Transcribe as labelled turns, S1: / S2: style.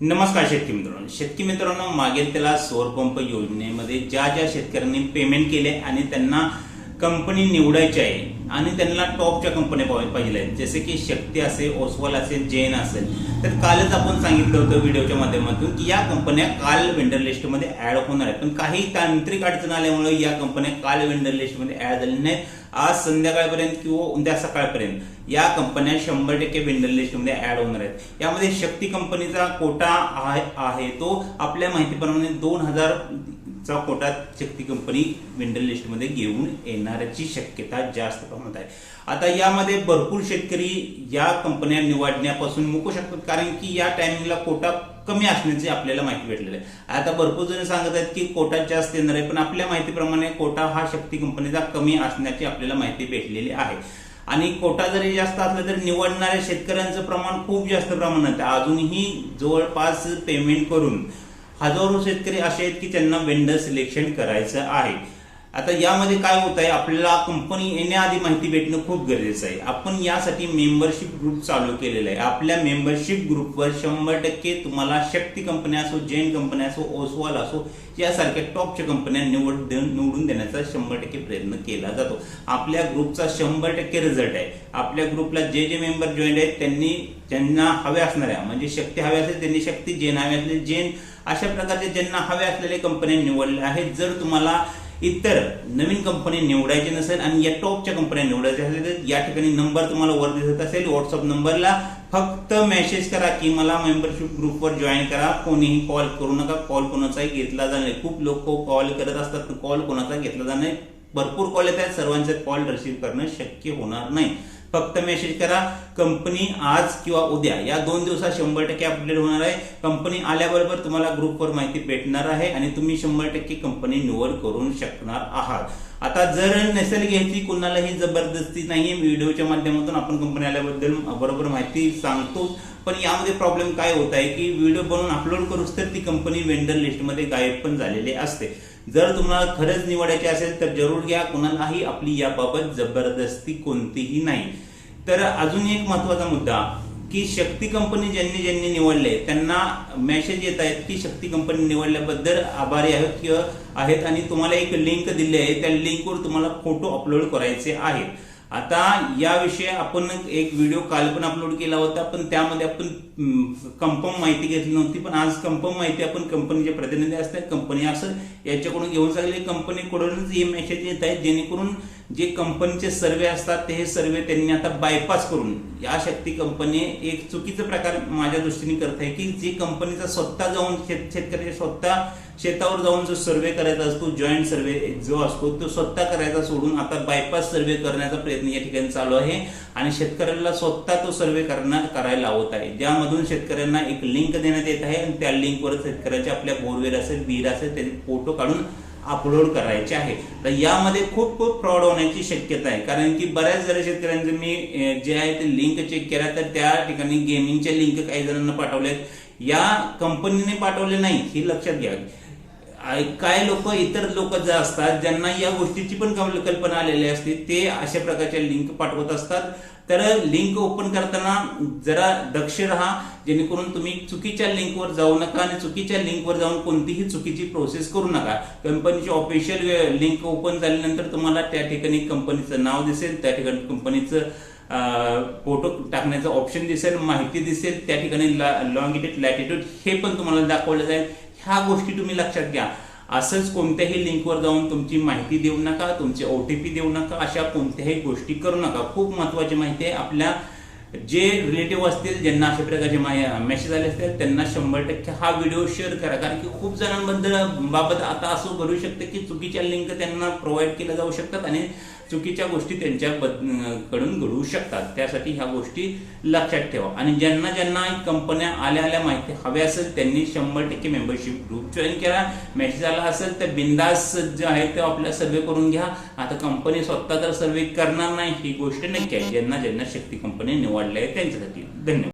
S1: नमस्कार शेतकरी मित्रांनो. शेतकरी मित्रांनो मागेल त्याला सौर पंप योजनेमध्ये ज्या ज्या शेतकऱ्यांनी पेमेंट केले आणि त्यांना कंपनी निवडायची आहे आणि त्यांना टॉपच्या कंपन्या पाहि- पाहिजे आहेत जसे की शक्ती असेल ओसवाल असेल जैन असेल. तर कालच आपण सांगितलं होतं व्हिडिओच्या माध्यमातून की या कंपन्या काल वेंडर लिस्टमध्ये ॲड होणार आहेत. पण काही तांत्रिक अडचण आल्यामुळे या कंपन्या काल वेंडर लिस्टमध्ये ॲड झालेल्या नाहीत. आज संध्याकाळपर्यंत किंवा उद्या सकाळपर्यंत. या कंपन्या शंभर टक्के वेंडर लिस्टमध्ये ऍड होणार आहेत. यामध्ये शक्ती कंपनीचा कोटा आहे तो आपल्या माहितीप्रमाणे दोन हजार चा कोटा शक्ती कंपनी वेंडर लिस्टमध्ये घेऊन येणाऱ्याची शक्यता जास्त प्रमाणात आहे. आता यामध्ये भरपूर शेतकरी या कंपन्या निवडण्यापासून मुकू शकतात कारण की या टायमिंगला कोटा कमी असण्याची आपल्याला माहिती भेटलेली आहे. आता भरपूर जण सांगत आहेत की कोटा जास्त येणार आहे पण आपल्या माहितीप्रमाणे कोटा हा शक्ती कंपनीचा कमी असण्याची आपल्याला माहिती भेटलेली आहे. आणि कोटा जरी जास्त असला तरी निवडणाऱ्या शेतकऱ्यांचं प्रमाण खूप जास्त प्रमाणात आहे. अजूनही जवळपास पेमेंट करून हजारो शेतकरी असे आहेत की त्यांना वेंडर सिलेक्शन करायचं आहे. आता यामध्ये काय होत आहे आपल्याला कंपनी येण्याआधी माहिती भेटणं खूप गरजेचं आहे. आपण यासाठी मेंबरशिप ग्रुप चालू केलेला आहे. आपल्या मेंबरशिप ग्रुपवर शंभर टक्के तुम्हाला शक्ती कंपन्या असो जैन कंपन्या असो ओसवाल असो यासारख्या टॉपच्या कंपन्या निवड निवडून देण्याचा शंभर टक्के प्रयत्न केला जातो. आपल्या ग्रुपचा शंभर टक्के रिझल्ट आहे. आपल्या ग्रुपला जे जे मेंबर जॉईन आहेत त्यांनी ज्यांना हव्या असणाऱ्या म्हणजे शक्ती हव्या असेल त्यांनी शक्ती जैन हवे असले जैन अशा प्रकारचे ज्यांना हवे असलेले कंपन्या निवडल्या आहेत. जर तुम्हाला इतर नवीन कंपनी निवडायची नसेल आणि या टॉपच्या कंपन्या निवडायच्या असेल तर या ठिकाणी नंबर तुम्हाला वर दिसत असेल व्हॉट्सअप नंबरला फक्त मेसेज करा की मला मेंबरशिप ग्रुपवर जॉईन करा. कोणीही कॉल करू नका. कॉल कोणाचाही घेतला जाणार नाही. खूप लोक कॉल करत असतात कॉल कोणाचा घेतला जाणार नाही. भरपूर कॉल येत आहेत. सर्वांचे कॉल रिसीव्ह करणं शक्य होणार नाही. फक्त मेसेज करा कंपनी आज किंवा उद्या. या दोन दिवसात शंभर टक्के अपडेट होणार आहे. कंपनी आल्याबरोबर तुम्हाला ग्रुपवर माहिती भेटणार आहे आणि तुम्ही शंभर टक्के कंपनी निवड करू शकणार आहात. आता जर नसेल घ्यायची कुणालाही जबरदस्ती नाही व्हिडिओच्या माध्यमातून आपण कंपनी आल्याबद्दल बरोबर माहिती सांगतो. पण यामध्ये प्रॉब्लेम काय होत आहे की व्हिडिओ बनवून अपलोड करूच तर ती कंपनी वेंडर लिस्टमध्ये गायब पण झालेली असते. जर तुम्हाला खरंच निवडायचे असेल तर जरूर घ्या. कुणालाही आपली याबाबत जबरदस्ती कोणतीही नाही. तर अजून एक महत्त्वाचा मुद्दा की शक्ती कंपनी ज्यांनी ज्यांनी निवडले त्यांना मेसेज येत आहेत की शक्ती कंपनी निवडल्याबद्दल आभारी आहेत किंवा आहेत. आणि तुम्हाला एक लिंक दिली आहे. त्या लिंकवर तुम्हाला फोटो अपलोड करायचे आहेत. आता याविषयी आपण एक व्हिडिओ काल पण अपलोड केला होता पण त्यामध्ये आपण कंपम माहिती घेतली नव्हती पण आज कंपम माहिती आपण कंपनीचे प्रतिनिधी असतात कंपनी असं याच्याकडून घेऊन सांगले कंपनीकडूनच हे मेसेज येत आहेत जेणेकरून जे कंपनीचे सर्वे असतात ते हे सर्वे त्यांनी आता बायपास करून या शक्ती कंपनी एक चुकीचा प्रकार माझ्या दृष्टीने करत आहे की जी कंपनीचा स्वतः जाऊन शेत शेतकरी स्वतः शेतावर जाऊन जो सर्वे करायचा असतो जॉईंट सर्वे जो असतो तो स्वतः करायचा सोडून आता बायपास सर्वे करण्याचा प्रयत्न या ठिकाणी चालू आहे. आणि शेतकऱ्याला स्वतः तो सर्वे करणं करायला लावत आहे. ज्यामधून शेतकऱ्यांना एक लिंक देण्यात येत आहे आणि त्या लिंकवर शेतकऱ्याचे आपल्या बोरवेल असेल विहीर असेल त्याचे फोटो काढून अपलोड करायचे आहे. तर यामध्ये खूप खूप फ्रॉड होण्याची शक्यता आहे. कारण की बऱ्याच जरा शेतकऱ्यांचं मी जे आहे ते लिंक चेक केला तर त्या ठिकाणी गेमिंगच्या लिंक काही जणांना पाठवलेत. या कंपनीने पाठवले नाही हे लक्षात घ्या. काय लोक इतर लोक जे असतात ज्यांना या गोष्टीची पण कल्पना आलेली असते ते अशा प्रकारच्या लिंक पाठवत असतात. तर लिंक ओपन करताना जरा दक्ष राहा जेणेकरून तुम्ही चुकीच्या लिंकवर जाऊ नका आणि चुकीच्या लिंकवर जाऊन कोणतीही चुकीची प्रोसेस करू नका. कंपनीची ऑफिशियल लिंक ओपन झाल्यानंतर तुम्हाला त्या ठिकाणी कंपनीचं नाव दिसेल त्या ठिकाणी कंपनीचं फोटो टाकण्याचं ऑप्शन दिसेल माहिती दिसेल त्या ठिकाणी लॉंगिट्यूड लॅटिट्यूड हे पण तुम्हाला दाखवलं जाईल. ह्या गोष्टी तुम्ही लक्षात घ्या. असंच कोणत्याही लिंकवर जाऊन तुमची माहिती देऊ नका तुमचे ओ टी पी देऊ नका अशा कोणत्याही गोष्टी करू नका. खूप महत्वाची माहिती आहे. आपल्या जे रिलेटिव्ह असतील ज्यांना अशा प्रकारचे मेसेज आले असतील त्यांना शंभर टक्के हा व्हिडिओ शेअर करा. कारण की खूप जणांबद्दल बाबत आता असं घडू शकतं की चुकीच्या लिंक त्यांना प्रोव्हाइड केल्या जाऊ शकतात आणि चुकीच्या गोष्टी त्यांच्या कडून घडू शकतात. त्यासाठी ह्या गोष्टी लक्षात ठेवा. आणि ज्यांना ज्यांना कंपन्या आल्या आल्या माहिती हव्या असेल त्यांनी शंभर टक्के मेंबरशिप ग्रुप जॉईन करा. मेसेज आला असेल तर बिंदास जे आहे ते आपल्या सर्वे करून घ्या. आता कंपनी स्वतः तर सर्वे करणार नाही ही गोष्ट नक्की आहे. ज्यांना ज्यांना शक्ती कंपनी निवडल्या आहे त्यांच्यासाठी. धन्यवाद.